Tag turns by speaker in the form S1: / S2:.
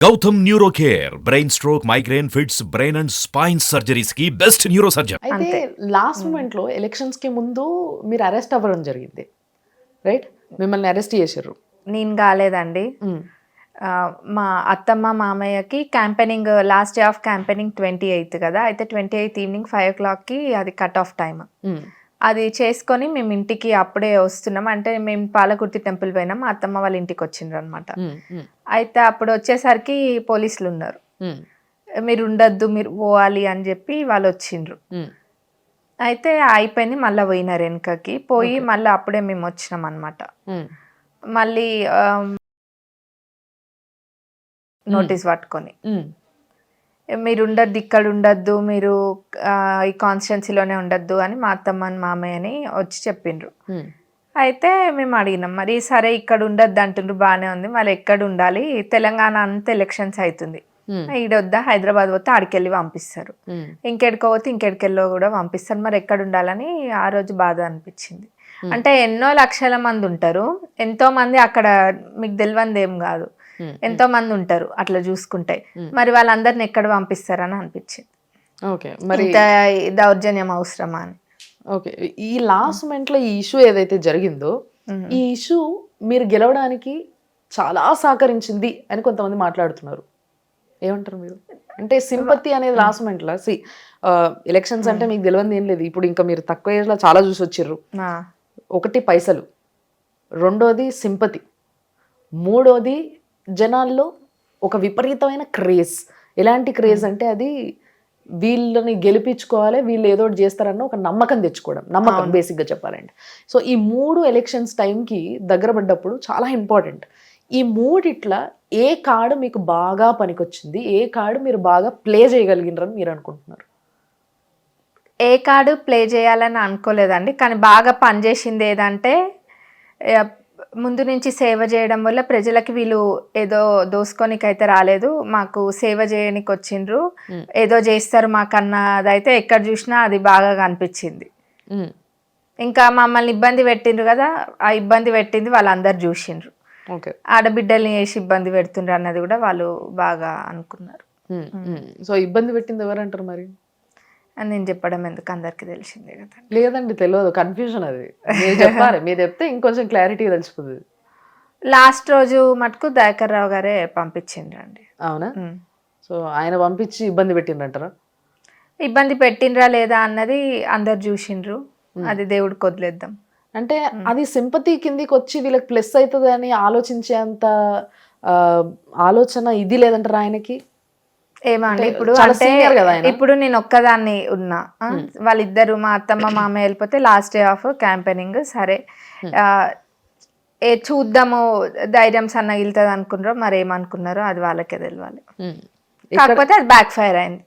S1: Gautam neuro care brain stroke migraine fits brain and spine సర్జరీస్కి best neuro surgeon
S2: అయితే. Last మూమెంట్లో ఎలక్షన్స్కి ముందు మీరు అరెస్ట్ అవ్వడం జరిగింది. రైట్? మిమ్మల్ని అరెస్ట్ చేశారు.
S3: నేను కాలేదండి. ఆ, మా అత్తమ్మ మామయ్యకి campaigning last day of campaigning twenty eighth కదా అయితే ట్వంటీ ఎయిత్ ఈవినింగ్ ఫైవ్ ఓ క్లాక్కి అది కట్ ఆఫ్ టైం అది చేసుకొని మేము ఇంటికి అప్పుడే వస్తున్నాం. అంటే మేము పాలకుర్తి టెంపుల్ పోయినాం. మా అత్తమ్మ వాళ్ళ ఇంటికి వచ్చిండ్రు అనమాట అయితే అప్పుడు వచ్చేసరికి పోలీసులు ఉన్నారు. మీరు ఉండొద్దు మీరు పోవాలి అని చెప్పి వాళ్ళు వచ్చిండ్రు. అయితే అయిపోయింది మళ్ళీ పోయినారు వెనకకి. పోయి మళ్ళీ అప్పుడే మేము వచ్చినాం అనమాట మళ్ళీ నోటీస్ పట్టుకొని. మీరు ఉండద్దు ఇక్కడ ఉండద్దు మీరు ఈ కాన్స్టిట్యున్సీలోనే ఉండద్దు అని మా అత్తమ్మ అని మామయ్యని వచ్చి చెప్పిండ్రు. అయితే మేము అడిగినాం మరి సరే ఇక్కడ ఉండద్దు అంటుండ్రు బాగానే ఉంది మరి ఎక్కడ ఉండాలి తెలంగాణ అంతా ఎలక్షన్స్ అవుతుంది ఈడొద్దా హైదరాబాద్ పోతే ఆడికెళ్ళి పంపిస్తారు. ఇంకెడికో పోతే ఇంకెడికెళ్ళో కూడా పంపిస్తారు. మరి ఎక్కడ ఉండాలని ఆ రోజు బాధ అనిపించింది. అంటే ఎన్నో లక్షల మంది ఉంటారు. ఎంతో మంది అక్కడ మీకు తెలియంది ఏం కాదు. ఎంతో మంది ఉంటారు అట్లా చూసుకుంటే. మరి వాళ్ళందరిని ఎక్కడ పంపిస్తారని అనిపించింది.
S2: ఓకే మరి
S3: దౌర్జన్యం అవసరమా అని.
S2: ఓకే ఈ లాస్ట్ మూమెంట్లో ఈ ఇష్యూ ఏదైతే జరిగిందో ఈ ఇష్యూ మీరు గెలవడానికి చాలా సహకరించింది అని కొంతమంది మాట్లాడుతున్నారు. ఏమంటారు మీరు? అంటే సింపతి అనేది లాస్ట్ మూమెంట్లో సి ఎలక్షన్స్ అంటే మీకు తెలియదు ఏం లేదు. ఇప్పుడు ఇంకా మీరు తక్కువ ఏజ్లో చాలా చూసి వచ్చిర్రు. ఒకటి పైసలు రెండోది సింపతి మూడోది జనాల్లో ఒక విపరీతమైన క్రేజ్. ఎలాంటి క్రేజ్ అంటే అది వీళ్ళని గెలిపించుకోవాలి వీళ్ళు ఏదో ఒకటి చేస్తారన్న ఒక నమ్మకం తెచ్చుకోవడం. నమ్మకం బేసిక్గా చెప్పాలంటే. సో ఈ మూడు ఎలక్షన్స్ టైంకి దగ్గర పడ్డప్పుడు చాలా ఇంపార్టెంట్. ఈ మూడిట్ల ఏ కార్డు మీకు బాగా పనికొచ్చింది ఏ కార్డు మీరు బాగా ప్లే చేయగలిగినారని మీరు అనుకుంటున్నారు?
S3: ఏ కార్డు ప్లే చేయాలని అనుకోలేదండి. కానీ బాగా పనిచేసింది ఏదంటే ముందు నుంచి సేవ చేయడం వల్ల ప్రజలకి వీళ్ళు ఏదో దోసుకోనికైతే రాలేదు. మాకు సేవ చేయనికి వచ్చిండ్రు ఏదో చేస్తారు మాకన్నదైతే ఎక్కడ చూసినా అది బాగా కనిపించింది. ఇంకా మమ్మల్ని ఇబ్బంది పెట్టిండ్రు కదా ఆ ఇబ్బంది పెట్టింది వాళ్ళందరూ చూసిండ్రు.
S2: ఓకే.
S3: ఆడబిడ్డల్ని వేసి ఇబ్బంది పెడుతుండ్రు అన్నది కూడా వాళ్ళు బాగా అనుకున్నారు.
S2: సో ఇబ్బంది పెట్టింది ఎవరంటారు మరి?
S3: అని నేను చెప్పడం ఎందుకు అందరికీ తెలిసిందే కదా.
S2: లేదండి తెలియదు కన్ఫ్యూజన్ అది. మీరు చెప్పాలి. మీరు చెప్తే ఇంకొంచెం క్లారిటీ తెలిసిపోతుంది
S3: లాస్ట్ రోజు మటుకు దయాకర్ రావు గారే పంపించిండ్రండి.
S2: అవునా. సో ఆయన పంపించి ఇబ్బంది పెట్టిండ్రంటారా
S3: ఇబ్బంది పెట్టిండ్రా లేదా అన్నది అందరు చూసిండ్రు. అది దేవుడికి వదిలేద్దాం.
S2: అంటే అది సింపతి కిందికి వచ్చి వీళ్ళకి ప్లస్ అవుతుంది అని ఆలోచించేంత ఆలోచన ఇది లేదంటారా ఆయనకి?
S3: ఏమండి ఇప్పుడు అంటే. ఇప్పుడు నేను ఒక్కదాన్ని ఉన్నా. వాళ్ళిద్దరు మా అత్తమ్మ మామయ్య వెళ్ళిపోతే లాస్ట్ డే ఆఫ్ క్యాంపెయినింగ్ సరే. ఏ చూద్దాము ధైర్యం సన్నగిలుతుంది అనుకున్నారో మరి ఏమనుకున్నారో అది వాళ్ళకే తెలియాలి కాకపోతే అది బ్యాక్ ఫైర్ అయింది.